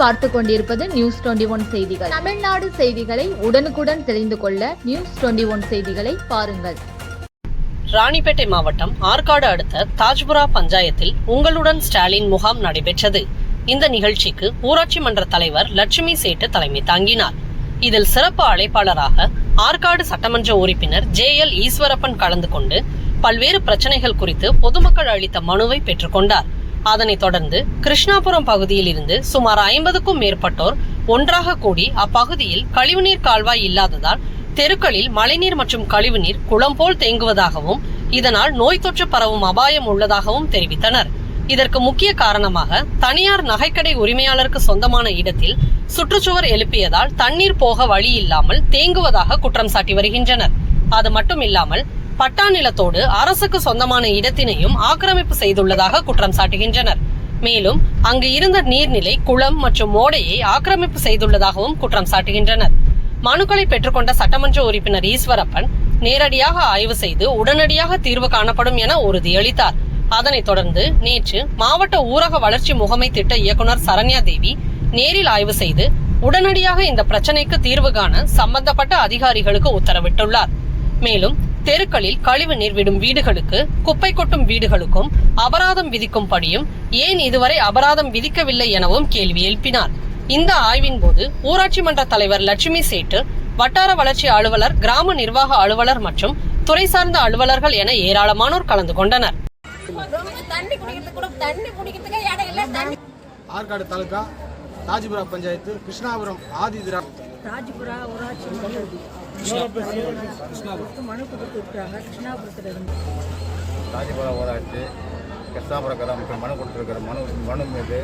பார்த்து கொண்டிருப்பது news twenty one செய்திகள். தமிழ்நாடு செய்திகளை உடனுக்குடன் தெரிந்து கொள்ள நியூஸ் டுவெண்டி ஒன் செய்திகளை பாருங்கள். ராணிப்பேட்டை மாவட்டம் ஆற்காடு அடுத்த தாஜ்புரா பஞ்சாயத்தில் உங்களுடன் ஸ்டாலின் முகாம் நடைபெற்றது. இந்த நிகழ்ச்சிக்கு ஊராட்சி மன்ற தலைவர் லட்சுமி சேட்டு தலைமை தாங்கினார். இதில் சிறப்பு அழைப்பாளராக ஆற்காடு சட்டமன்ற உறுப்பினர் ஜே எல் ஈஸ்வரப்பன் கலந்து கொண்டு பல்வேறு பிரச்சனைகள் குறித்து பொதுமக்கள் அளித்த மனுவை பெற்றுக்கொண்டார். அதனைத் தொடர்ந்து கிருஷ்ணாபுரம் பகுதியில் இருந்து சுமார் ஐம்பதுக்கும் மேற்பட்டோர் ஒன்றாக கூடி அப்பகுதியில் கழிவுநீர் கால்வாய் இல்லாததால் தெருக்களில் மழைநீர் மற்றும் கழிவுநீர் குளம் போல் தேங்குவதாகவும் இதனால் நோய் தொற்று பரவும் அபாயம் உள்ளதாகவும் தெரிவித்தனர். இதற்கு முக்கிய காரணமாக தனியார் நகைக்கடை உரிமையாளருக்கு சொந்தமான இடத்தில் சுற்றுச்சுவர் எழுப்பியதால் தண்ணீர் போக வழி இல்லாமல் தேங்குவதாக குற்றம் சாட்டி வருகின்றனர். அது மட்டும் இல்லாமல் பட்டா நிலத்தோடு அரசுக்கு சொந்தமான இடத்தினையும் ஆக்கிரமிப்பு செய்துள்ளதாக குற்றம் சாட்டுகின்றனர். மேலும் அங்கு இருந்த நீர்நிலை குளம் மற்றும் ஓடையை ஆக்கிரமிப்பு செய்துள்ளதாகவும் குற்றம் சாட்டுகின்றனர். மனுக்களை பெற்றுக்கொண்ட சட்டமன்ற உறுப்பினர் ஈஸ்வரப்பன் நேரடியாக ஆய்வு செய்து உடனடியாக தீர்வு காணப்படும் என உறுதியளித்தார். அதனைத் தொடர்ந்து நேற்று மாவட்ட ஊரக வளர்ச்சி முகமை திட்ட இயக்குனர் சரண்யா தேவி நேரில் ஆய்வு செய்து உடனடியாக இந்த பிரச்சனைக்கு தீர்வு காண சம்பந்தப்பட்ட அதிகாரிகளுக்கு உத்தரவிட்டுள்ளார். மேலும் தெருக்களில் கழிவு நீர் விடும் வீடுகளுக்கு குப்பை கொட்டும் வீடுகளுக்கும் அபராதம் விதிக்கும்படியும் ஏன் இதுவரை அபராதம் விதிக்கவில்லை எனவும் கேள்வி எழுப்பினார். இந்த ஆய்வின் போது ஊராட்சி மன்ற தலைவர் லட்சுமி சேட்டு வட்டார வளர்ச்சி அலுவலர் கிராம நிர்வாக அலுவலர் மற்றும் துறை சார்ந்த அலுவலர்கள் என ஏராளமானோர் கலந்து கொண்டனர். ஆற்காடு தாலுகா தாஜிபுரா பஞ்சாயத்து கிருஷ்ணாபுரம் ஆதி ராஜபுரா ஊராட்சி ராஜபுரம் ஊராட்சி கிருஷ்ணாபுரம் மனு கொடுத்துருக்கிற மனு மனு மீது